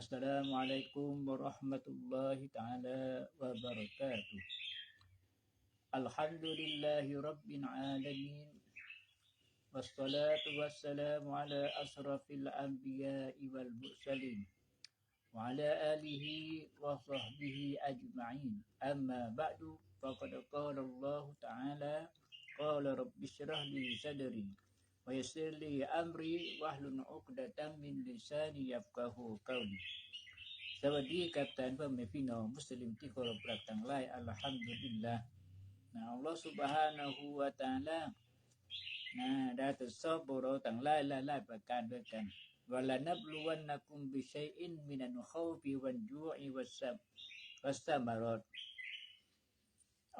السلام عليكم ورحمة الله تعالى وبركاته الحمد لله رب العالمين والصلاة والسلام على أشرف الأنبياء والمرسلين وعلى آله وصحبه أجمعين أما بعد فقد قال الله تعالى قال رب اشرح لي صدري ويسر لي أمري واحلل عقدة من لساني يفقه قولي สวัสดีกับท่านพ่อแม่พี่น้องมุสลิมที่เคารพรักทั้งหลายอัลฮัมดุลิลลาห์นะอัลลอฮฺ سبحانه และ تعالى นะได้ตรวจสอบบุเราทั้งหลายหลายๆประการด้วยกันวะลานับลุวันนักุมบิชัยอินมินันขาวฟิวันจูอิวัสซับวัสซัมารอด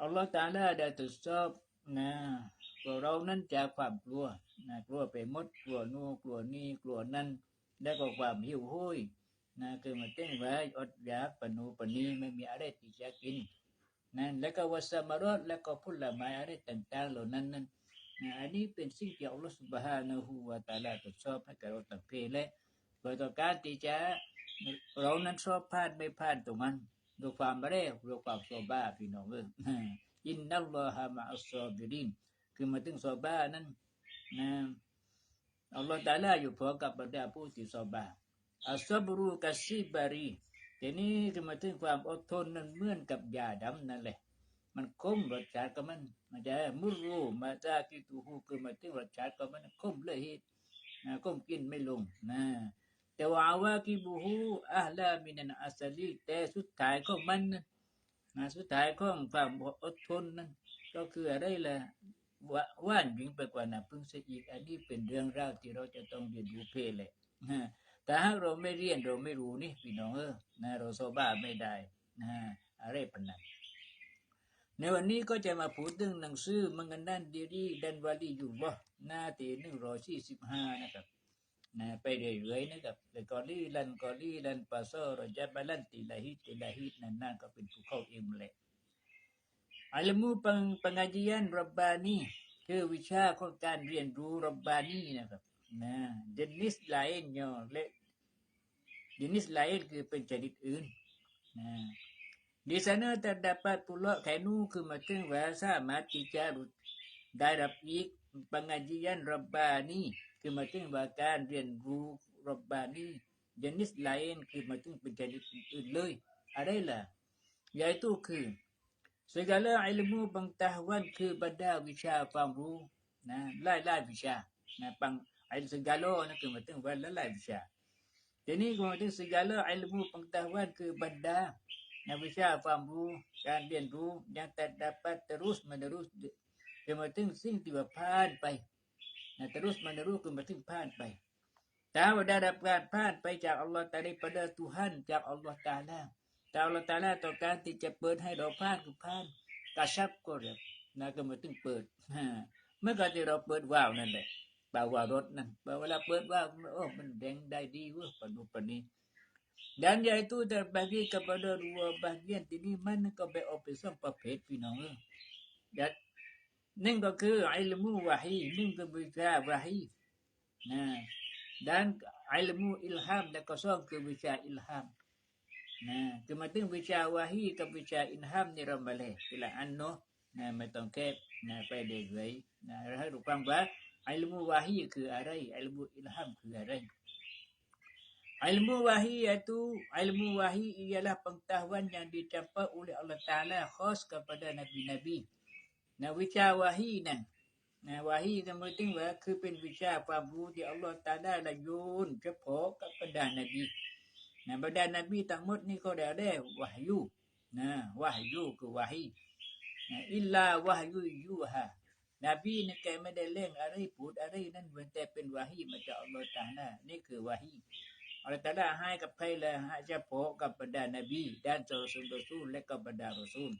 อัลลอฮฺ تعالى ได้ตรวจสอบนะพวกเรานั้นจากความกลัว นะกลัวไปมดกลัวนู่กลัวนี่กลัวนั่นแล้วก็ความหิวโหยนะคือมาเต้นไว้อดอยากปนูปนีไม่มีอะไรที่จะกินนั่นแล้วก็วัสมารอดแล้วก็ผลไม้อะไรต่างๆเหล่านั้นนั้นนะอันนี้เป็นสิ่งที่อัลลอฮฺสุบฮานะฮูวะตาลาตรวจสอบให้กับเราต่างเพศและเพื่อต่อการที่จะเรานั้นชอบพลาดไม่พลาดตรงนั้นด้วยความเร็วด้วยความโซบ้าพี่น้องเอออินนัลลอฮะมะอัสซอบิรินคือมาถึงซอบ้านั้น นะอัลลอฮฺตาลาอยู่พอกับบรรดาผู้ที่ซอบ้าอัสบรูกัสซีบารีทีนี้คือมาถึงความอดทนนั้นเหมือนกับยาดำนั่นแหละ มันคมรสชาติก็มันมันจะมุรูมาจากิตูฮูคือมาถึงรสชาติก็มันคมเลยฮิตนะคมกินไม่ลงนะแต่ว่าว่ากิบูฮูอัลลามินันอัสลีแต่สุดท้ายก็มันนั้นนะสุดท้ายของความอดทนนั้นก็คืออะไรล่ะ ว่าว่านยิ่งไปกว่านะพึ่งเสียอีกอันนี้เป็นเรื่องราวที่เราจะต้องเรียนรู้เพลแหละนะแต่หากเราไม่เรียนเราไม่รู้นี่พี่น้องเออนะเราโซบ้าไม่ได้นะอะไรปนนั้นในวันนี้ก็จะมาพูดถึงหนังสือมังกันดันเดีรีดันวาลีอยู่บ่หน้าที่หนึ่งร้อยสี่สิบห้านะครับนะไปเรื่อยๆนะครับแต่กอลีลันกอลีลันปาโซรจับลันติลาฮิตติลาฮิตนั่นนั่นก็เป็นภูเขาเอ็มแหละอิลมูปัง pengajian Rabbani คือวิชาของการเรียนรู้รบบานีนะครับนะ jenis lainnya และ jenis lain คือเป็นชนิดอื่นนะ di sana terdapat pula kanu คือมาถึงวาสามารถที่จะรู้ได้รับอีก pengajian Rabbani คือมาถึงว่าการเรียนรู้รบบานี jenis lain คือมาถึงเป็นชนิดอื่นเลยอะไรล่ะ yaitu คือ segala ilmu pengetahuan คือ ะหลายหลายวิชานะปัง il segala นะคือหมายถึงว่าหลายหลายวิชาทีนี้ก็หมายถึง segala ilmu pengetahuan คือบรรดานะวิชาความรู้การเรียนรู้ yang terdapat terus menerus คือหมายถึงสิ่งที่ว่าผ่านไปนะ terus menerus คือหมายถึงผ่านไปแต่ว่าได้รับการผ่านไปจากอัลลอฮ์ daripada Tuhan จากอัล ลอฮ์ตาลาแต่อัลลอฮ์ตาลาต้อการที่จะเปิดให้เราผ่านคือผ่านกระชับก็เรียกนะก็มายถึงเปิดเมื่อก่อนที่เราเปิดว่าวนั่นแหละบ่าว่ารถนั่นเวลาเปิดว่าวโอ้มันแดงได้ดีเว้ยปนุปนี dan yaitu terbagi kepada dua bahagian ini mana kau be operation ประเภทพี่น้องเอ้ยดัดหนึ่งก็คื นะคือมาถึงวิชาวาฮีกับวิชาอินฮัมนี่เรามาเลยทีละอันเนาะนะไม่ต้องแคบนะไปเด็กไลยนะเราให้รู้ความว่าอัลมูวาฮีคืออะไรอัลมูอินฮัมคืออะไรอัลมูวาฮียตุอัลมูวาฮี ialah pengetahuan yang dicapai oleh Allah Taala khas kepada nabi-nabi นะวิชาวาฮีนั่นนะวาฮีสมมติว่าคือเป็นวิชาความรู้ที่อัลลอฮฺตาได้ละโยนเฉพาะกับบรรดานบี นะบรรดานบีทั้งหมดนี่ก็ได้ได้วะฮยูนะวะฮยูคือวะฮีนะอิลลาวะฮยูยูฮะนบีนี่แกไม่ได้เล่งอะไรพูดอะไรนั่นเว้นแต่เป็นวะฮีมาจากอัลลอฮฺตาลานี่คือวะฮีอัลลอฮฺตาลาให้กับใครเลยให้เฉพาะกับบรรดานบีด้านรอซูลรอซูลและกับบรรดารอซูล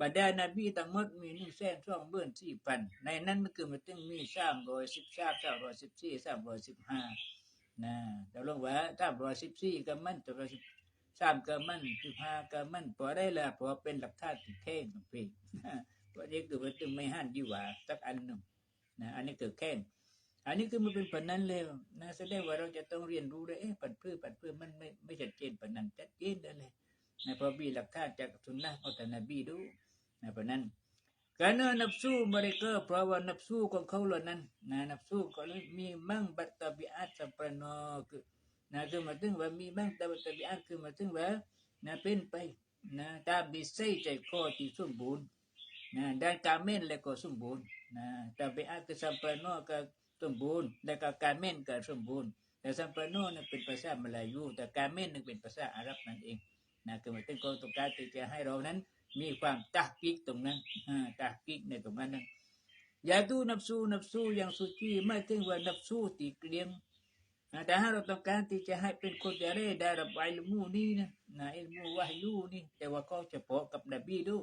บรรดานบีทั้งหมดมีหนึ่งแสนสองหมื่นสี่พันในนั้นมันคือมันถึงมีสามร้อยสิบสามสามร้อยสิบสี่สามร้อยสิบห้า นะแต่ลงว่าสามร้อยสิบสี่ก็มันสามร้อยสิบสามก็มันสิบห้าก็มันพอได้ละพอเป็นหลักฐานที่แท่งของพี่เพราะนี่คือว่าจึงไม่หันยี่หว่าสักอันหนึ่งนะอันนี้คือแค่นอันนี้คือมันเป็นผลนั้นเลยนะแสดงว่าเราจะต้องเรียนรู้เลยเอ๊ะปันพืชปันพืชมันไม่ไม่ชัดเจนปานนั้นชัดเจนเลยนะพราะมีหลักฐานจากสุนนะของท่านบีดูนะเพราะนั้น Karena nafsu mereka perawan nafsu ของเขาเหล่านั้นนะ nafsu ก็เลยมีมั่งบัตตบิอัตสัมปนโนคือนะคือหมายถึงว่ามีมั่งบัตตบิอัตคือหมายถึงว่านะเป็นไปนะตามดิสัยใจคอที่สมบูรณ์นะด้านการเม่นและก็สมบูรณ์นะตับิอัตคือสัมปนโนก็สมบูรณ์และก็การเม่นก็สมบูรณ์แต่สัมปนโนนั้นเป็นภาษามลายูแต่การเม่นนั้นเป็นภาษาอาหรับนั่นเองนะคือหมายถึงเขาต้องการที่จะให้เรานั้น มีความตักกิกตรงนั้นอ่าตักกิกในตรงนั้นอย่าดูนับสู้นับสู้อย่างสุจีไม่ถึงว่านับสู้ตีเกลียงแต่ถ้าเราต้องการที่จะให้เป็นคนที่ได้ได้รับอิลมูนี้นะนะอิลมูวะยูนี่แต่ว่าก็เฉพาะกับนบีดู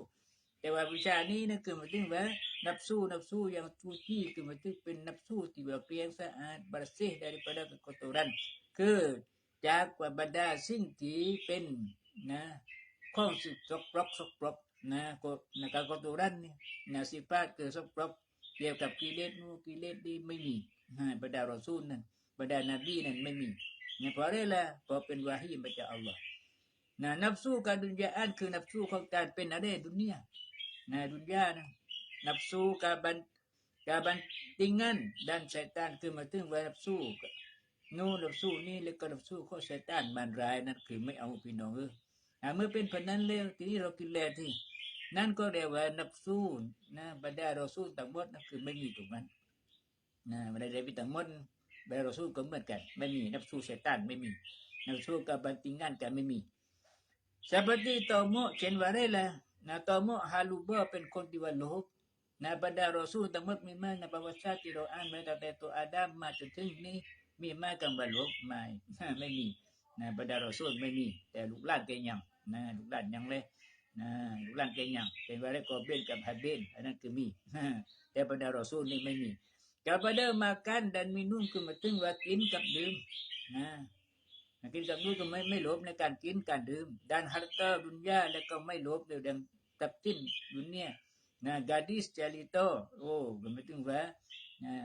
แต่ว่าวิชานี้นะคือหมายถึงว่านับสู้นับสู้อย่างสุจีคือหมายถึงเป็นนับสู้ที่แบบเกลียงสะอาดบริสุทธิ์ daripada kekotoran คือจากบรรดาสิ่งที่เป็นนะ ข้องสึกสกปรกสกปรกนะก็นะการกตุรันนี่นะสิพาเกิดสกปรกเกี่ยวกับกิเลสนู้นกิเลสนี่ไม่มีนะบรรดารอซูลนั่นบรรดานบีนั่นไม่มีนะเพราะอะไรล่ะเพราะเป็นวาฮีมาจากอัลลอฮ์นะนับสู้การดุนยาอันคือนับสู้ของการเป็นอะไรดุนเนียนะดุนยานะนับสู้การบันการบันติงันด้านชัยตานคือมาถึงว่านับสู้นู่นนับสู้นี่แล้วก็นับสู้ข้อชัยตานมันร้ายนั่นคือไม่เอาพี่น้องเออ เมื่อเป็นพันนั้นแล้วทีนี้เรากินแลที่ นั่นก็เรียกว่านับสู้นะบรรดาเราสู้ทั้งหมดนั่นคือไม่มีตรงนั้นนะบรรดาเดวิดทั้งหมดบรรดาเราสู้ก็เหมือนกัน ไม่มีนับสู้เซตันไม่มีนับสู้กับบันติงานกันไม่มี seperti Tomo เช่นว่าได้ละนะตอโมฮาลูเบอร์เป็นคนที่ว่าโลภนะบรรดาเราสู้ทั้งหมดมีมากนะประวัติศาสตร์ที่เราอ่านมาตั้งแต่ตัวอาดัมมาจนถึงนี้มีมากกันว่าโลภไม่ไม่มีนะบรรดารอซูลไม่มี แต่ลูกหลานแกยัง นะลูกหลานยังเลยนะลูกหลานแกยังเป็นว่าได้กอเบนกับฮัดเบนอันนั้นคือมีแต่บรรดารอซูลนี่ไม่มีกับเดิมมากัน dan minum คือมาถึงว่ากินกับดื่มนะกินกับดื่มก็ไม่ไม่ลภในการกินการดื่มด้านฮัตตาดุนยาแล้วก็ไม่ลภเรื่องกับทิ้นดุนเนี่ยนะกาดิสเจลิโตโอ้ก็ไม่ถึงว่านะ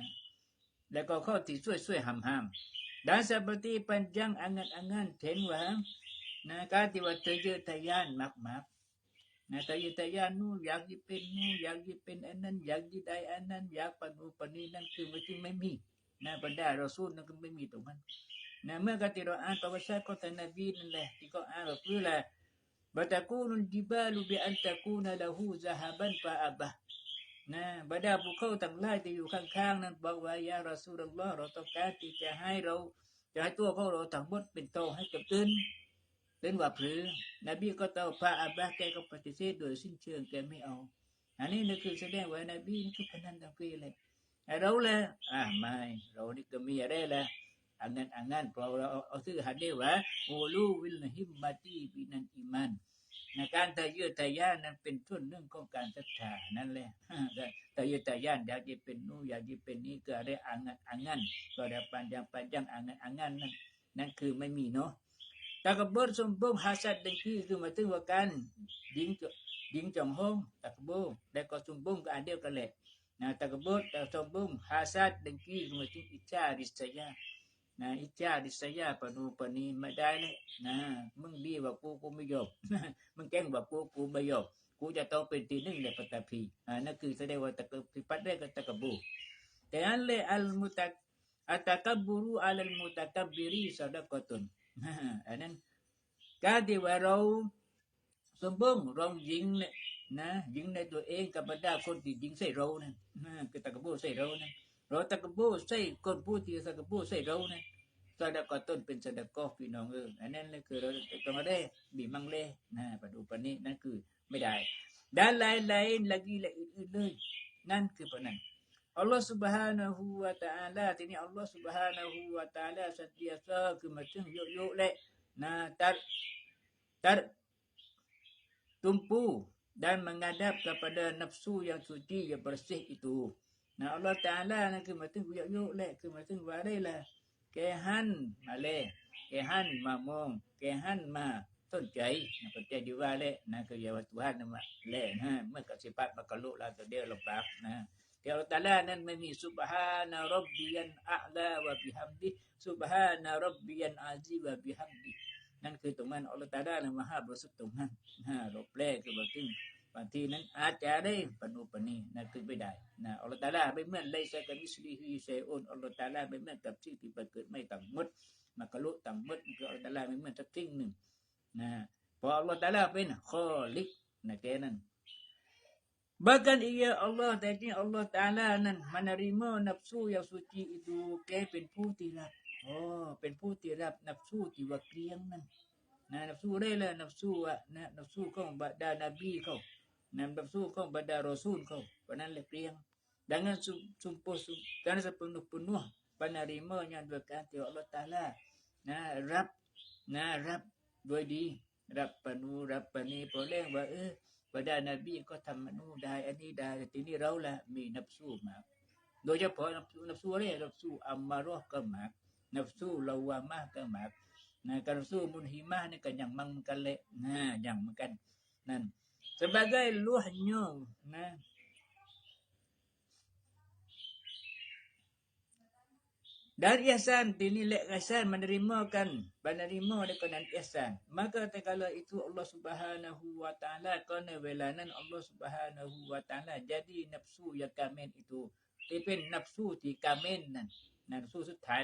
แล้วก็ข้อที่ช่วยช่วยห้ามห้าม dan seperti panjang angan-angan tenwa นะการที่ว่าเธอเยอะทะยานมากมากนะทะเยอทะยานนู่อยากจะเป็นนู่อยากจะเป็นอันนั้นอยากจะได้อันนั้นอยากปนูปนีนั่นคือว่าที่ไม่มีนะบรรดาเราสู้นั่นก็ไม่มีตรงนั้นนะเมื่อกติเราอ่านประวัติศาสตร์ของท่านนบีนั่นแหละที่ก็อ่านแบบคือแหละบัตกูนุนจิบาลูบิอันตะกูนละหูซะฮาบันฟาอับะนะบรรดาภูเขาต่างหลายที่อยู่ข้างๆนั้นบอกว่ายาราสูลอัลลอฮ์เราต้องการที่จะให้เราจะให้ตัวของเราทั้งหมดเป็นโตให้กับอื่น ตื่นว่าพรือนบีก็เต้าพระอับบาแกก็ปฏิเสธโดยสิ้นเชิงแกไม่เอา อันนี้นี่คือแสดงว่านบีนี่คือพนันทั้งปีเลยไอ้เราละอ่าไม่เรานี่ก็มีอะไรละอันนั้นอันนั้นเพราะเราเอาซื้อหัดได้ว่าโอลูวิลฮิมมาตีบินันอิมันในการทะเยอทะยานนั้นเป็นส่นหนึ่องของการศรัทธานั่นแหละทะเยอทะยานอยากจะเป็นนู่นอยากจะเป็นนี่ก็ได้อ่างนั้นอ่างนั้นก็ได้ปัญญาปัญญาอ่างนั้นอ่างนั้นนั่นนั่นคือไม่มีเนาะ ตากบสมบูรณ์ฮาสัดดังคือคือมายถึงว่าการยิงจยิงจองห้องตากบดและก็สมบูรณ์ก็อันเดียวกันแหละนะตากบดแต่สมบูรณ์ฮาสัดดังคือหมายถึงอิจฉาริษยานะอิจฉาริษยาปนูปนีไม่ได้เลยนะมึงดีกว่ากูกูไม่ยอมมึงแกล้งกว่ากูกูไม่ยอมกูจะต้องเป็นที่หนึ่งในปัตตภีอ่านั่นคือแสดงว่าตะกบปัดได้ก็ตะกบูแต่อันเลอัลมุตัก อัตกบูรุอัลมุตักบิรีสดกตุนอันนั้นการที่ว่าเราสมบูรณ์เรายิงเนี่ยนะยิงในตัวเองกับบรรดาคนที่ยิงใส่เรานั่นะคือตะกบูใส่เรานั่นเราตะกบูใส่คนผู้ที่ตะกบูใส่เรานั่นสดกตุนเป็นสดกอพี่น้องเอออันนั้นเลยคือเราต้องมาได้บีมังเล่นะปดูปนนี้นั่นคือไม่ได้ dan lain-lain lagi อื่นๆเลยนั่นคือปนั้น Allah Subhanahu wa taala ทีนี้ Allah Subhanahu wa taala sentiasa คือมาถึงโยๆและนะตัดตัด tumpu dan menghadap kepada nafsu yang suci yang bersih itu. Nah Allah Ta'ala nak kematin yuk yuk lek kematin warai lah. Kehan male, kehan mamong, kehan ma ต้นใจนะปัจจัยดีว่าแหละนะก็อย่าว่าตัวนั่นมา แหละนะเมื่อกับสิปัตมากะลุแล้วตัวเดียวลงปากนะแต่อัลตาลานั้นไม่มีซุบฮานะรับบียันอัลลาวะบิฮัมดิซุบฮานะรับบียันอาซีวะบิฮัมดินั่นคือมันอัลลอฮฺตาลาเนี่ยมหาบริสุทธิ์ตรงนั้นฮะเราแปลคือบางทีบางทีนั้นอาจจะได้ปนุปนีนั่นคือไม่ได้นะอัลลอฮฺตาลาไม่เหมือนไลซะกับมิสลีฮีเซอุนอัลลอฮฺตาลาไม่เหมือนกับสิ่ที่เกิดไม่ต่างมดมากลุต่างมดคืออัลลอฮฺตาลาไม่เหมือนสักสิ่งหนึ่งนะเพราะอัลลอฮฺตาลาเป็นข้อลิกนะแกนั้น Bahkan ia Allah tadi Allah Ta'ala nan menerima nafsu yang suci itu ke เป็นผู้ที่รับโอ้เป็นผู้ที่รับนับสู้ที่ว่าเกลียงนั่นนะนับสู้ได้เลยนับสู้อ่ะนะนับสู้ของบรรดานบีเขานะนับสู้ของบรรดารอซูลเขาเพราะนั้นเลยเกลียง dengan sumpah dan sepenuh-penuh penerimanya dua kata Allah Ta'ala nah rab nah rab dua di rab penuh rab penuh boleh buat eh บรรดานาบีก็ทำนูได้ อันนี้ได้แต่ทีนี้เราละมีนับสู้มาโดยเฉพาะนับสู้นับสู้อะไรนับสู้อัมมารอก็มากนับสู้ลาวามากก็มากนะการสู้มุนฮิมานี่ก็อย่างมังกันเลยนะอย่างเหมือนกันนั่น sebagai luahnya nah Dan ihsan dinilai ihsan menerimakan menerima dengan ihsan. Maka tatkala itu Allah Subhanahu wa taala kerana welanan Allah Subhanahu wa taala jadi nafsu yang kamen itu ที่เป็นนับสู้ที่กาเมนนั่นนับสู้สุดท้าย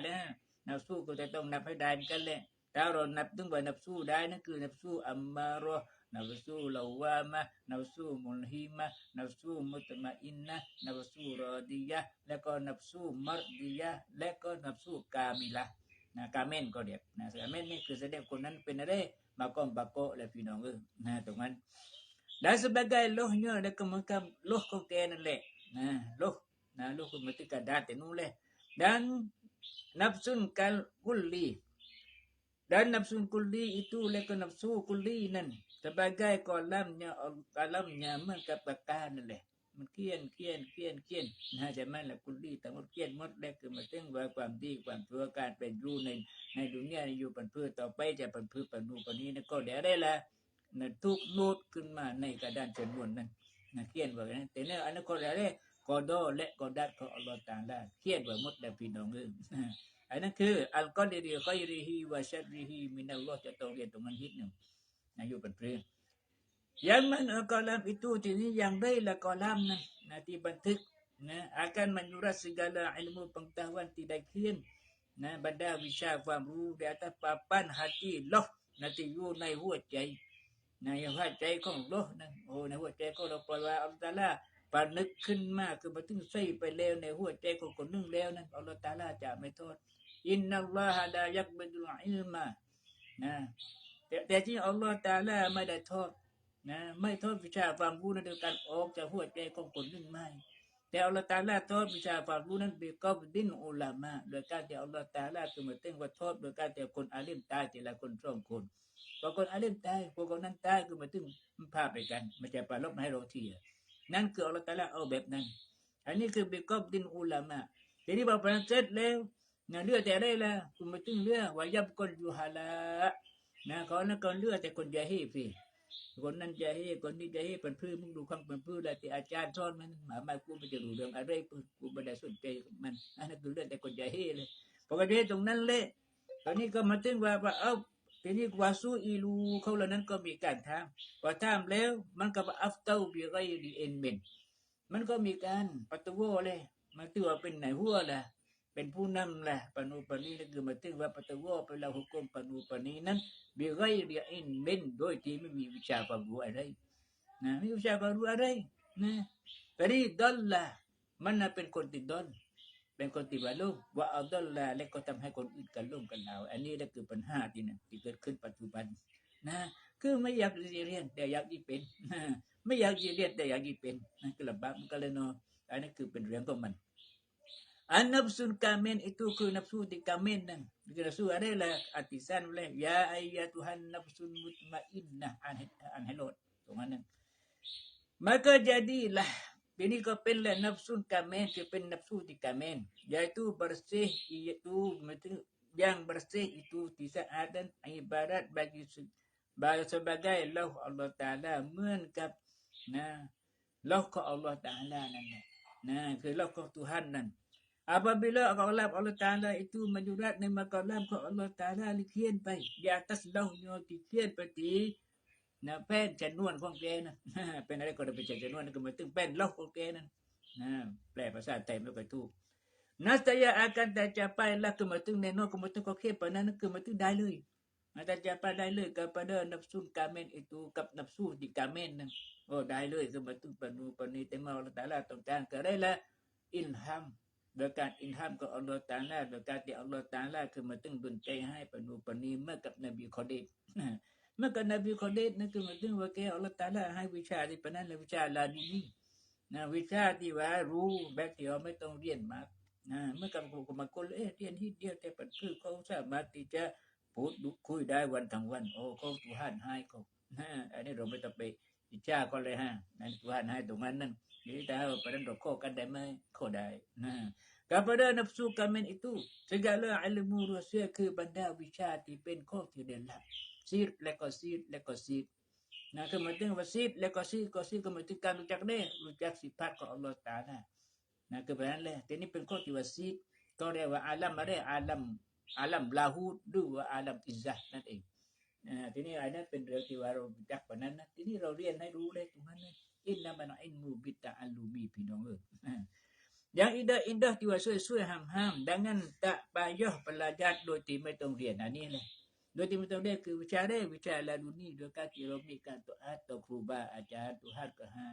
แล้วนับสู้ก็จะต้องนับให้ได้กันแหละถ้าเรานับถึงว่านับสู้ได้นั่นคือนับสู้อัมมารอ nafsu lawamah nafsu mulhimah nafsu mutmainnah nafsu radiyah แล้วก็ nafsu mardiyah และก็ nafsu kamilah นะกาเมนก็เดียบนะกาเมนนี่คือแสดงคนนั้นเป็นอะไรมาก้อมบากโกและพี่น้องเออนะตรงนั้น dan sebagai lohnya dan kemudian loh kau kena le nah loh nah loh kemudian kadat nule dan nafsun kal kulli dan nafsu kulli itu leka nafsu kulli นั่น sebagai kolamnya kolamnya เหมือนกับปากกานั่นแหละมันเขียนเขียนเขียนเขียนนะจะมันละคุณดีทั้งหมดเขียนหมดแล้วคือมาถึงว่าความดีความชั่วการเป็นรู้ในในดุนยาอยู่ปันพืชต่อไปจะปันพืชปันนูปันนี้นะก็เดี๋ยวได้ละนะทุกโน้ตขึ้นมาในกระดานจำนวนนั้นนะเขียนว่านั้นแต่เนี่ยอันนั้นก็ได้กอดอและกอดัดของอัลลอฮฺตาลาเขียนไว้หมดแล้วพี่น้องเอ้ยอันนั้นคืออัลกอดีรีไคริฮีวะชัดริฮีมินัลลอฮ์จะต้องเรียนตรงนั้นนิดหนึ่ง นะอยู่เป็นเรื่อง yang mana kolam itu ini yang baiklah kolam nah nanti bentuk nah akan menyurat segala ilmu pengetahuan tidak kian nah benda วิชาความรู้ di atas papan hati loh nanti อยู่ในหัวใจในหัวใจของโลกนั่นโอ้ในหัวใจของเราปล่อยว่าอัลลอฮฺตาลาปานึกขึ้นมากคือมาถึงใส่ไปแล้วในหัวใจของคนนึงแล้วนั่นอัลลอฮฺตาลาจะไม่โทษอินนัลลอฮะลายักบิดุลอิลมานะ แต่แต่ที่อัลลอฮฺตาลาไม่ได้โทษนะ ไม่โทษวิชาความรู้นั้นโดยการออกจากหัวใจของคนหนึ่งไม่แต่อัลลอฮฺตาลาโทษวิชาความรู้นั้นเบกอบดินอุลามะโดยการที่อัลลอฮฺตาลาคือมาเต้งว่าโทษโดยการที่คนอาลิมตายแต่ละคนสองคนพอคนอาลิมตายพวกคนนั้นตายคือมาถึงมันพาไปกันมันจะไปลบให้เราทีนั่นคืออัลลอฮฺตาลาเอาแบบนั้น อันนี้คือเบกอบดินอุลามะทีนี้พอประเสร็จแล้วนะเลือดแต่ได้ละคุณมาถึงเลือดวายับคนอยู่ฮาละ นะเขานั่นคนเลือดแต่คนยาฮีฟีคนนั้นจะให้คนนี้จะให้เป็นพื้นมึงดูคำเป็นพื้นแล้วที่อาจารย์สอนมันหมามากูไม่จะรู้เรื่องอะไรกูไม่ได้สนใจมันอันนั้นคือเรื่องแต่คนจะให้เลยพอกันตรงนั้นเลยตอนนี้ก็มาถึงว่าว่าเอ้าทีนี้วาสูอีลูเขาเหล่านั้นก็มีการทำพอทำแล้วมันก็อัฟเต้าบีไรดีเอ็นเมนมันก็มีการปฏิวัติเลยมาตัวเป็นไหนหัวล่ะเป็นผู้นำแหละปนุปนีนั่นคือมาถึงว่าปฏิวัติไปแล้วหุกกลมปนุปนีนั้น บีไรดีเอ็นเมนโดยที่ไม่มีวิชาความรู้อะไรนะมีวิชาความรู้อะไรนะแต่นี่ดอลละมันน่ะเป็นคนติดดอลเป็นคนติดบาลุ่มว่าเอาดอลละและก็ทำให้คนอื่นกันลุ่มกันเอาอันนี้นั่นคือปัญหาที่นั่นที่เกิดขึ้นปัจจุบันนะคือไม่อยากเรียนแต่อยากยี่เป็นไม่อยากเรียนแต่อยากยี่เป็นนั่นคือลำบากมันก็เลยเนาะอันนี้คือเป็นเรื่องของมัน An nafsul kamen itu ke nafsu di kamen dan ke nafsu ada lah artisan oleh ya ayyatuhan nafsul mutmainnah an an helot tu mana maka jadilah ini kau penlah nafsul kamen ke pen nafsu di kamen iaitu bersih iaitu yang bersih itu tidak ada ibarat bagi sebagai Allah Allah Taala เหมือนกับนะ Allah ของ Allah Taala นั่นนะคือ Allah ของ Tuhan นั่น Apabila Allah Allah Ta'ala itu menyurat nama kalam ke Allah Ta'ala ลิเขียนไปอย่าตัสเล่าโยที่เขียนไปตีนะแป้นจำนวนของแกนะเป็นอะไรก็ได้ไปจำนวนนั่นก็มายถึงแป้นเล่าของแกนั่นนะแปลภาษาไทยไม่ค่อยถูก Nasaya akan tercapailah kematung neno kematung kokhe panan kematung ได้เลยมันจะจะไปได้เลยกับประเดินนับสู้กาเมนไอตูกับนับสู้ที่กาเมนนั่นโอ้ได้เลยคือมาตุ้ปนูปนีเต็มเอาละแต่ละต้องการก็ได้ละอินฮัม โดยการอินฮัมก็อัลลอฮ์ตาลาโดยการที่อัลลอฮ์ตาลาคือมาตึงดลใจให้ปนูปนีเมื่อกับนบีคอเดตเมื่อกับนบีคอเดตนั่นคือมาตึงว่าแกอัลลอฮ์ตาลาให้วิชาที่ปนั้นและวิชาลาดีนี่นะวิชาที่ว่ารู้แบบที่เราไม่ต้องเรียนมากนะเมื่อกับครูก็มาคนเอ๊ะเรียนที่เดียวแต่ปัจจุบันเขาสามารถที่จะพูดคุยได้วันทั้งวัน โอ้เขาตุหันให้เขาฮะอันนี้เราไม่ต้องไปอิจฉาก็เลยฮะนั่นตุหันให้ตรงนั้นนั่น jadi tahu pada dok kau kan damai kau dai nah kepada nafsu kamen itu segala ilmu rahsia ke benda วิชาที่เป็นข้อที่เด่นลับซีดและก็ซีดและก็ซีดนะคือหมายถึงว่าซีดและก็ซีดก็ซีดก็หมายถึงการรู้จักได้รู้จักสิพัดของอัลลอฮฺตาลานะคือแบบนั้นเลยแต่นี่เป็นข้อที่ว่าซีดก็เรียกว่าอาลัมอะไรอาลัมอาลัมลาฮูดหรือว่าอาลัมอิซะนั่นเองอ่าทีนี้อันนั้นเป็นเรื่องที่ว่าเราจักกว่านั้นนะทีนี้เราเรียนให้รู้เลยตรงนั้นเลย อินนามันอินมูบิตะอัลลูมีพี่น้องเอออ่าอย่างอินดาอินดาที่ว่าช่วยๆห้ามๆดังนั้นตะปายอปลาจัดโดยที่ไม่ต้องเรียนอันนี้เลยโดยที่ไม่ต้องเรียนคือวิชาได้วิชาลาดูนี่โดยการที่เรามีการต่ออาต่อครูบาอาจารย์ตุฮัดก็ให้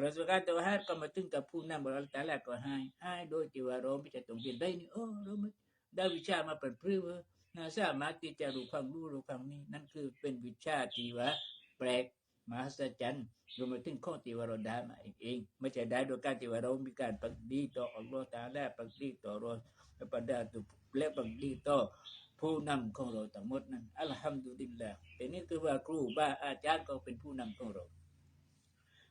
เราสุการต่อฮัดก็มาถึงกับผู้นำบริษัทละก็ให้ให้โดยที่ว่าเราไม่จะต้องเรียนได้นี่โอ้เราไม่ได้วิชามาเปิดเผยว่านะสามารถที่จะรู้ความรู้รู้ความนี้นั่นคือเป็นวิชาที่ว่าแปลก มหัศจรรย์รวมไปถึงข้อที่ว่าเราได้มาเองไม่ใช่ได้โดยการที่ว่าเรามีการปฏิดีต่ออัลลอฮฺตาและปฏิดีต่อรอและปฏิดีและปฏิดีต่อผู้นำของเราทั้งหมดนั้นอัลฮัมดุลิลลาห์แต่นี่คือว่าครูบาอาจารย์ก็เป็นผู้นำของเรา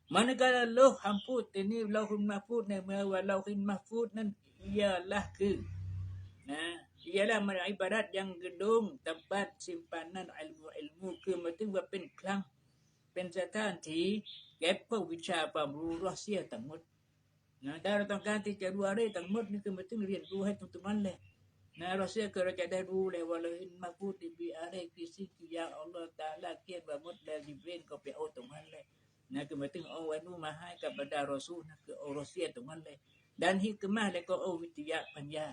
Manakala loh hamput ini lauhul mahfud ni wa lauhul mahfud nan ialah ke nah ialah ibadat yang gedung tempat simpanan ilmu-ilmu ke หมาถึงว่าเป็นคลัง เป็นสถานที่เก็บพวกวิชาความรู้รัสเซียทั้งหมดนะถ้าเราต้องการที่จะรู้อะไรทั้งหมดนี่คือหมายถึงเรียนรู้ให้ตรงๆนั้นเลยนะรัสเซียคือเราจะได้รู้เลยว่าเราอินมาพูดที่มีอะไรที่สิ่งที่อย่างอัลลอฮฺตาลาเกียนว่าหมดแล้วดิเวนก็ไปเอาตรงนั้นเลยนะคือหมายถึงเอาอนุมาให้กับบรรดารอซูนะคือเอารัสเซียตรงนั้นเลย dan hikmah แล้วก็เอาวิทยาปัญญา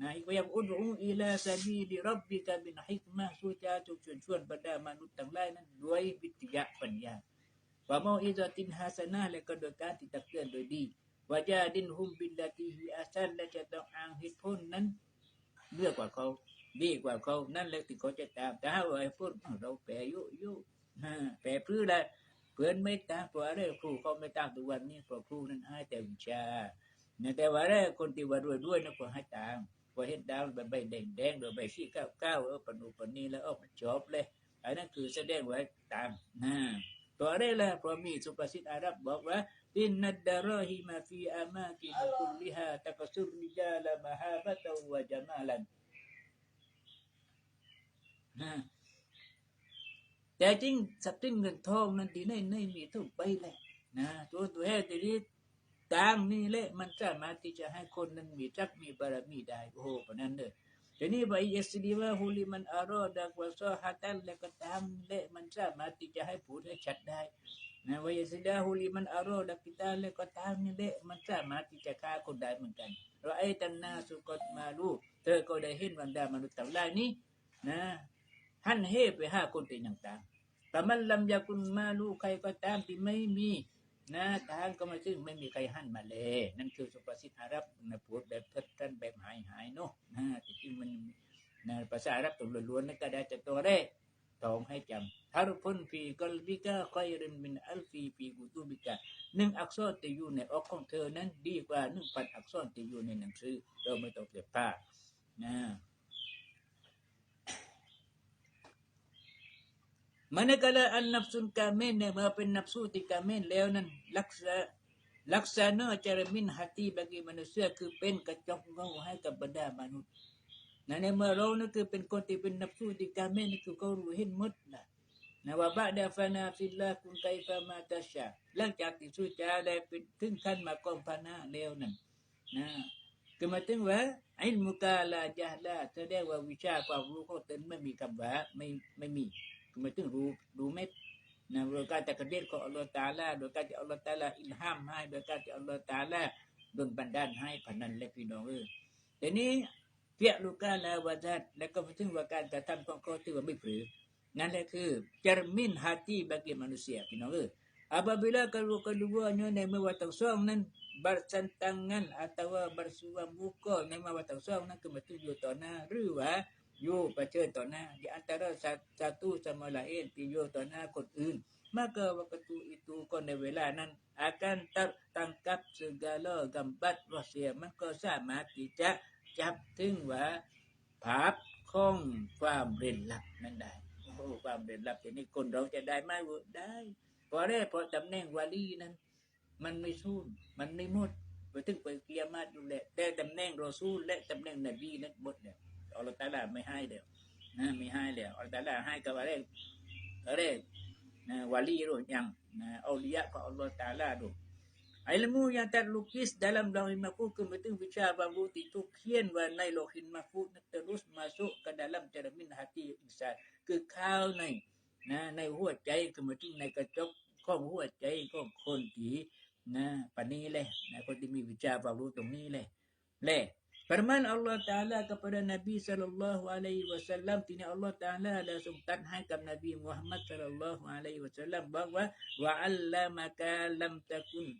นะอีกอย่างอุดูอิลาซาบีลิรับบิกะบินฮิกมะสู้จะจุกชวนชวนบรรดามนุษย์ทั้งหลายนั้นด้วยวิทยาปัญญาว่ามาอิซาตินฮาสนะและก็โดยการที่ตักเตือนโดยดีวาจาดินฮุมบิลลาติฮิอาซันและจะต้องอ้างเหตุผลนั้นเลือกกว่าเขาดีกว่าเขานั่นแหละที่เขาจะตามแต่ถ้าว่าไอ้พูดเราแปลยุยุแปลเพื่ออะไรเพื่อนไม่ตามเพราะอะไรครูเขาไม่ตามทุกวันนี้เพราะครูนั้นให้แต่วิชาเนี่ยแต่ว่าอะไรคนที่ว่ารวยด้วยนะก็ให้ตาม พอเห็นดาวแบบใบแดงแดงหรือใบชี้เก้าเก้าเออปนุปนีแล้วออกมาจบเลยอันนั้นคือแสดงไว้ตามนะตัวอะไรล่ะเพราะมีสุภาษิตอาหรับบอกว่าอินนัดดารหิมาฟีอามากินคุลลิฮาตะกสุริจาลมหาบะตวะจามาลันนะแต่จริงทรัพย์สินเงินทองนั้นที่ไหนไหนมีทุกไปเลยนะตัวตัวแห่ทีนี้ ตามนี่แหละมันสามารถที่จะให้คนนั้นมีทรัพย์มีบารมีได้โอ้โหปนั้นเด้อทีนี้ใบยสดีว่าฮุลิมันอารอดักวาซอฮัตันแล้วก็ตามเละมันสามารถที่จะให้พูดให้ชัดได้นะวิยสดาฮุลิมันอารอดักกิตาแล้วก็ตามนี่แหละมันสามารถที่จะฆ่าคนได้เหมือนกันเราไอ้ตันนาสุกตมาลูเธอก็ได้เห็นบรรดามนุษย์ต่างหลายนี้นะหันเฮไปห้าคนที่ต่างๆแต่มันลำยาคุณมาลูใครก็ตามที่ไม่มี นะทางก็มาซึ่งไม่มีใครหั่นมาเลย นั่นคือสุภาษิตอาหรับนะพูดแบบเพิดท่านแบบหายหายเนาะนะที่จริงมันนะภาษาอาหรับตัวล้วนๆนั่นก็ได้จากตัวแรกต้องให้จำฮารุพนฟีกอลบิกาคอยรินมินอัลฟีฟีกุตูบิกาหนึ่งอักษรที่อยู่ในอกของเธอนั้นดีกว่าหนึ่งพันอักษรที่อยู่ในหนังสือเราไม่ต้องเก็บผ้านะ Manakala an nafsun kamin na mga pinapsu ti kamin leo nan laksa laksana cara min hati bagi manusia คือเป็นกระจกเงาให้กับบรรดามนุษย์นะในเมื่อเรานี่คือเป็นคนที่เป็นนับสู้ที่กาเมนนี่คือเขารู้เห็นหมดนะนะว่าบะดาฟานาฟิลลาคุณไกฟามาตาชาหลังจากที่สู้จาได้เป็นถึงขั้นมากองพานาแล้วนั่นนะกคือมาถึงว่าอิลมุกาลาจาลาแสดงว่าวิชาความรู้เของตนไม่มีคำว่าไม่ไม่มี คือหมายถึงรู้รู้เม็ดนะโดยการแต่กระเด็นของอัลลอฮฺตาลาโดยการที่อัลลอฮฺตาลาอิลฮามให้โดยการที่อัลลอฮฺตาลาดลบันดาลให้พนันและพี่น้องเออแต่นี้เพียลูกาลาวาดัดและก็หมายถึงว่าการกระทำของเขาที่ว่าไม่ผือนั่นแหละคือจารมินฮาติบ agi manusia พี่น้องเออ Apabila kalau keduanya nama watang suang nan bersentangan atau bersuang muka nama watang suang nan kebetul yo tona rua yo baca tona di antara satu sama lain tiyo tona kot un maka waktu itu kone wela nan akan tertangkap segala gambar rahsia maka sama tidak จับถึงว่าภาพของความเร้นลับนั่นได้โอ้ความเร้นลับทีนี้คนเราจะได้ไหมได้พอได้พอตำแหน่งวาลีนั้น มันไม่สู้มันไม่หมดไปถึงไปเกียรมาดูแลแต่ตำแหน่งรอซูลและตำแหน่งนบีนั้นหมดแล้ว อัลลอฮฺตาลาไม่ให้แล้วนะไม่ให้แล้วอัลลอฮฺตาลาให้กับอะไรอะไรนะวาลีรู้ยังนะอัลลียะของอัลลอฮฺตาลาดู Ilmu yang terlukis dalam lauhin mahfuz kemudian bicara baru itu kian warnai lauhin mahfuz terus masuk ke dalam cermin hati insan. Ke kau ni, nah, ในหัวใจก็มาถึงในกระจกของหัว ใจของคนที่นะปานนี้เลยนะคนที่มีวิชาความรู้ตรงนี้เลยเลย Firman Allah Ta'ala kepada Nabi sallallahu alaihi wasallam tini Allah Ta'ala dah sumtankan kepada Nabi Muhammad sallallahu alaihi wasallam bahawa wa'allamaka lam takun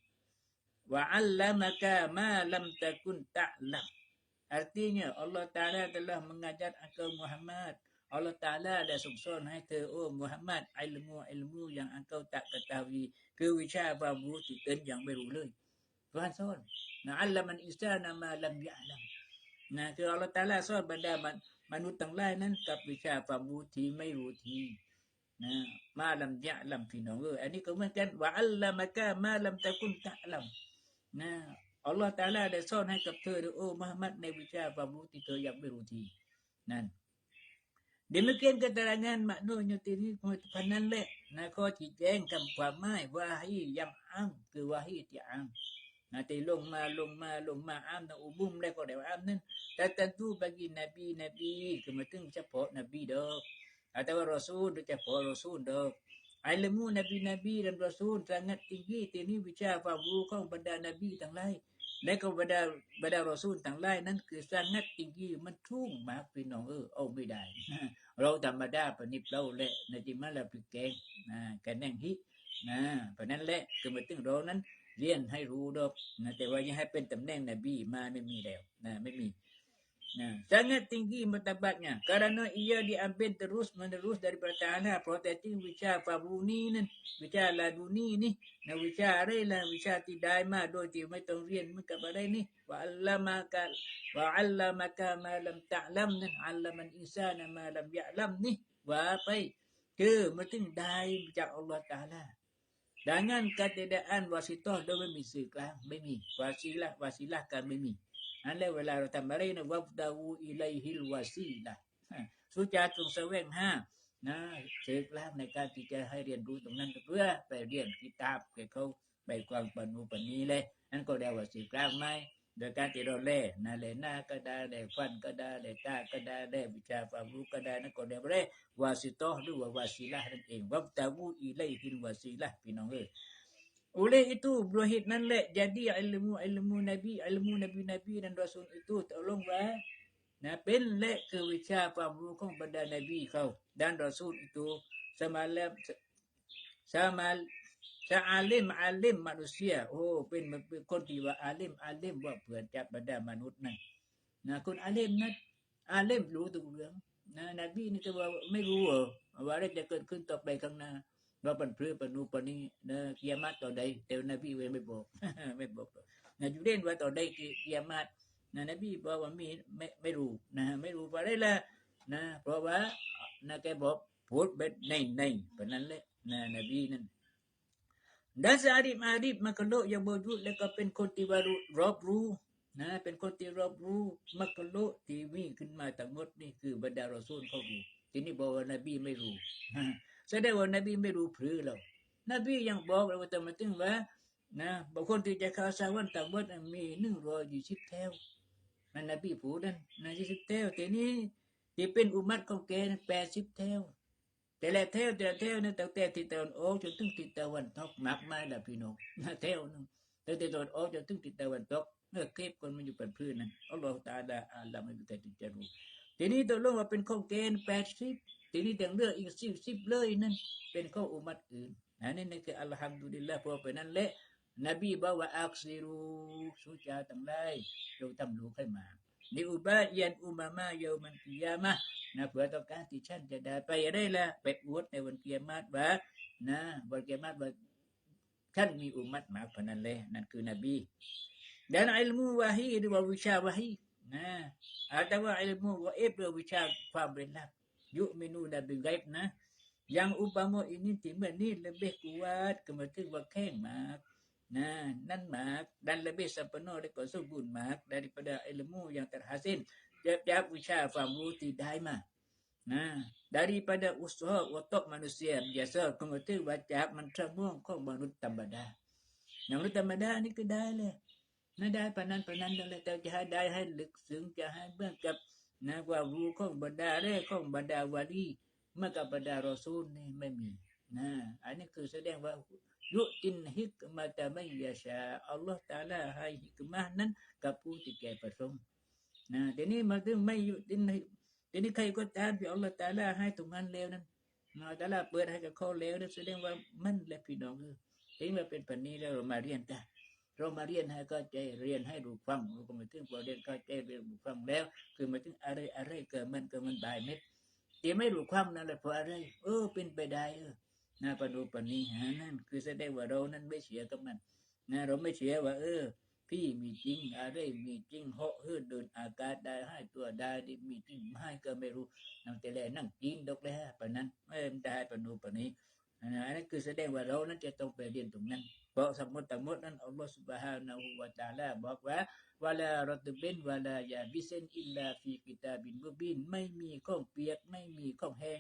wa'allamaka ma lam takun ta'lam artinya Allah Ta'ala telah mengajar engkau Muhammad Allah Ta'ala dah sungson hai เธอโอ้ Muhammad อิลมูอิลมู yang engkau tak ketahui คือวิชาความรู้ที่ต นยังไม่เลย Tuhan สออัลลอินซานะมาลัมยะลัมนะคือ Allah Ta'ala สอนบรรดามนุษย์ทั้งหลายนั้น กับวิชาความรู้ที่ไม่รู้ทีนะมาลัมยะลัมพี่น้องเอออันนี้ก็เหมือนกันว่าอัลลัมกะมาลัมตะกุนตะลัมนะอัลลอฮฺตาลาได้สอนให้กับเธอโอ้มุฮัมมัดในวิชาความรู้ที่เธอยังไม่รู้ทีนั่น Demikian keterangan maknanya ini panan lek na kau ciceng kam kuamai wahai yang am ke นะที่ลงมาลงมาลงมาอ้ามนะอุบุมแล้วก็เดี๋ยวอ้ามนั่นแต่แต่ดูบางีนบีนบีคือมาถึงเฉพาะนบีเด้อแต่ว่ารอซูลเฉพาะรอซูลเด้ออัลมูนบีนบีและรอซูลสังัดติงยี่ตีนี้วิชาความรู้ของบรรดานบีทั้งหลายและก็บรรดาบรรดารอซูลทั้งหลายนั้น คือสังัดติงยี่มันทุ่งมากพี่น้องเออเอาไม่ได้ เราธรรมดาปนิบเราแหละนะจิมาลาเปลี่ยนนะกันแน่งฮินะเพราะนั้นแหละคือมาถึงเรานั้น เรียนให้รู้ดอกนะแต่ว่ายังให้เป็นตำแหน่งนบีมาไม่มีแล้วนะไม่มีนะ sangat tinggi martabatnya kerana ia diambil terus menerus daripada Ta'ala protecting wicara fabuni ni wicara laduni ni นะวิชาอะไรล่ะวิชาที่ได้มาโดยที่ไม่ต้องเรียนมันกับอะไรนี่ว่าอัลลามะกะว่ ดังนั้นกาอันวาไปคือมันถึงได้จากอัลลอฮฺตาลา dengan ketiadaan wasitah dan ไม่มีสื่อกลางไม่มีวาสิละวาสิละกันไม่มีอันแล้วเวลาเราทำอะไรนะวับดาวูอิไลฮิลวาซีละสุจาจงเสวงห้านะเสกล้ในการที่จะให้เรียนรู้ตรงนั้นเพื่อไปเรียนกิตาบเก่เขาไปความปนูปนีเลยนั่นก็เรียกว่าสื่อกลางไหม โดยการที่เราเล่นะเล่หน้าก็ได้เล่ฟันก็ได้เล่ตาก็ได้เล่วิชาความรู้ก็ได้นั่นก็เรียกว่าเล่วาสิโตหรือว่าวาสิละนั่นเองวับตาวูอิไลฮิลวาสิละพี่น้องเอ้ย oleh itu berhit nan lek jadi ilmu ilmu nabi ilmu nabi nabi dan rasul itu tolong wa นะเป็นและคือวิชาความรู้ของบรรดานาบีเขาด้านรอซูล itu sama lem sama จะอาลิมอาลิมมนุษย์โอ้เป็นเป็นคนที่ว่าอาลิมอาลิมว่าเผื่อจับบรรดามนุษย์นั่นนะคนอาลิมนั้นอาลิมรู้ทุกเรื่องนะนบีนี่ก็ว่าไม่รู้เหรอว่าอะไรจะเกิดขึ้นต่อไปข้างหน้าว่าปันเพื่อปนูปนี้นะกิยามัตต่อใดแต่นบีเว้ไม่บอกไม่บอกนะอยู่เล่นว่าต่อใดกิยามัตนะนบีบอกว่ามีไม่ไม่รู้นะไม่รู้เพราอะไรละนะเพราะว่านะแกบอกพูดแบบในในเพราะนั้นแหละนะนบีนั่น dan searif arif makhluk yang wujud แล้วก็เป็นคนที่วารู้รอบรู้นะเป็นคนที่รอบรู้มักลุที่มีขึ้นมาทั้งหมดนี่คือบรรดารอซูลเขารู้ทีนี้บอกว่านบีไม่รู้แสดงว่านบีไม่รู้พรือเรานบียังบอกเราว่าแต่มาถึงว่านะบางคนที่จะข้าวสวรรค์ต่างหมดมีหนึ่งรอยยี่สิบแถวมันนบีพูดนั่นนะยี่สิบเท่าแต่นี้ที่เป็นอุมัตของแกแปดสิบเท่า แต่ละเท่าแต่ละเท่นี่ยตั้งแต่ทิศตะวันออกจนถึงทิศตะวันตกมากมายละพี่น้องนะเท่านึงตั้งแต่ตะวันออกจนถึงทิศตะวันตกเมื่อเคลบคนมันอยู่เป็นพื้นนั้นอัลลอฮฺตาลาอัลลอฮฺไม่มีใครจะรู้ทีนี้ตัวลงว่าเป็นข้อเกณฑ์แปดสิบทีนี้แต่งเลือกอีกสิบสิบเลยนั่นเป็นข้ออุมัตอื่นอันนี้นี่คืออัลฮัมดุลิลละเพราะเป็นนั่นแหละนบีบอกว่าอักซิรูสุจาทั้งหลายจงทำลูกให้มา นิอุบายันอุมามาเยามันกิยามะนะเพื่อต้องการที่ฉันจะได้ไปอะไรล่ะไปอวดในวันเกียรมาตว่านะวันเกียรมาตว่าท่านมีอุมัตมากพนันเลยนั่นคือนบี dan ilmu wahyi หรือว่าวิชาวะฮีนะ atau ilmu gaib หรือวิชาความเป็นลับยุมินูนบิลไกบนะ yang umpama ini timbul ni lebih kuat kemudian ว่าแข้งมาก Nah, nan mak dan lebih sempurna dekat subun mak daripada ilmu yang terhasil. Tiap-tiap usaha fahamu tidak mah. Nah, daripada usaha otak manusia biasa kemudian wajah mencermung kau manut tambada. Manut tambada ni kedai le. Nah, dah panan panan dah le tau jahat dai hai lek sung jahat bang kap. Nah, wa wu kau benda le kau benda wali. Maka pada rasul ni ไม่มี Nah, อันนี้คือแสดงว่ายุตินฮิกมาตะไม่ยาชาอัลลอฮฺตาลาให้ฮิกมานั้นกับผู้ที่แก่ประสงค์นะทีนี้มาถึงไม่ยุตินฮิกทีนี้ใครก็ตามที่อัลลอฮฺตาลาให้ตรงนั้นแล้วนั้นอัลลอฮฺตาลาเปิดให้กับเขาแล้วนั่นแสดงว่ามันและพี่น้องคือถึงมาเป็นปันนี้แล้วเรามาเรียนกันเรามาเรียนให้เข้าใจเรียนให้รู้ฟังเราก็มาถึงพอเรียนเข้าใจเรียนรู้ฟังแล้ว คือมาถึงอะไรอะไรเกิดมันเกิดมันบายเม็ดที่ไม่รู้ความนั่นแหละเพราะอะไร เออเป็นไปได้เออ นะปนุปนิหานั่นคือแสดงว่าเรานั้นไม่เสียกับมันนะเราไม่เสียว่า เออ พี่มีจริงอะไรมีจริงเหาะเฮืดเดินอากาศได้ให้ตัวได้ที่มีจริงให้ก็ไม่รู้นั่งแต่แลนั่งกินดอกแล้วปะนั้นไม่ได้ปนุปนิอันนั้นคือแสดงว่าเรานั้นจะต้องไปเรียนตรงนั้นเพราะสมมติทั้งหมดนั้นอัลลอฮฺ سبحانه และ تعالى บอกว่าวลารตบินวลายาบิเซนอิลลาฟีกิตาบินมุบินไม่มีข้องเปียกไม่มีข้องแห้ง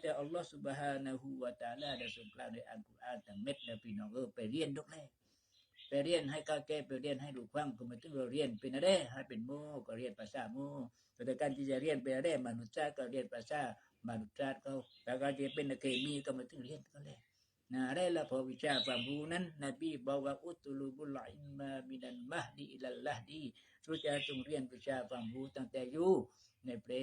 แต่อัลลอฮฺสุบฮานะฮูวาตาลาได้ทรงกล่าวในอัลกุรอานต่างเม็ดนะพี่น้องเออไปเรียนทุกแน่ไปเรียนให้ก้าแก้ไปเรียนให้รู้ความก็มาถึงเรียนเป็นอะไรให้เป็นโมก็เรียนภาษาโมแต่การที่จะเรียนเป็นอะไรมนุษย์ชาติก็เรียนภาษามนุษย์ชาติเขาแต่การที่เป็นเคมีก็มาถึงเรียนก็แล้วนะได้ละพอวิชาความรู้นั้นนบีบอกว่าอุตุลูบุลไลนมามินันมะดีอิลัลละดีรู้จักจงเรียนวิชาความรู้ตั้งแต่อยู่ในเปร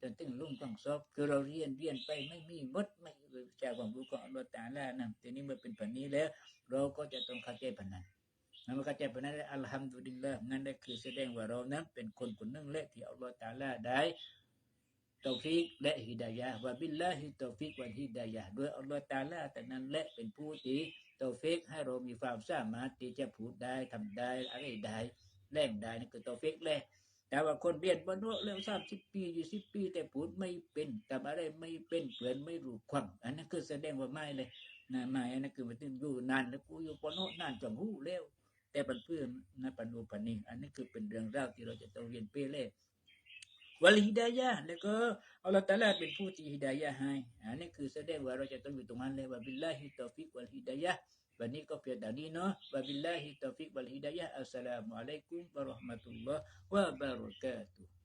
จนถึงลุ่งต้องสอบคือเราเรียนเรียนไปไม่มีมดไม่วิชาความรู้ของอัลลอฮฺตาลานะทีนี้เมื่อเป็นแบบนี้แล้ว เราก็จะต้องเข้าใจปนั้นเมื่อเข้าใจปนั้นอัลฮัมดุลิลละนั่นได้คือแสดงว่าเรานั้นเป็นคนคนหนึ่งและที่อัลลอฮฺตาลาได้ตอฟิกและฮิดายะวะบิลลาฮิตอฟิกวะฮิดายะด้วยอัลลอฮฺตาลาแต่นั้นและเป็นผู้ที่ตอฟิกให้เรามีความสามารถที่จะพูดได้ทำได้อะไรได้แรงได้นี่คือตอฟิกแหละ แต่ว่าคนเรียนบรรลุเร็วสามสิบปียี่สิบปี แต่พูดไม่เป็นทำอะไรไม่เป็นเปลี่ยนไม่รู้ความ อันนั้นคือแสดงว่าไม่เลยนะไม่อันนั้นคือมันถึงอยู่นานแล้วกูอยู่ปนโนนานจังหู้เร็วแต่ปันเพื่อนนะปันโนปันนี้อันนี้คือเป็นเรื่องราวที่เราจะต้องเรียนเป้เล่วะลฮิดายะแล้วก็อัลลอฮฺตะอาลาเป็นผู้ที่ฮิดายะให้อันนี้คือแสดงว่าเราจะต้องอยู่ตรงนั้นเลยว่าบิลลาฮิตอฟิกวลฮิดายะ วันนี้ก็เพียงแต่นี้เนาะว่าบิลลาฮิตอฟิกวัลฮิดายะห์อัสสลามุอะลัยกุมวะเราะห์มะตุลลอฮ์วะบะเราะกาตุฮ์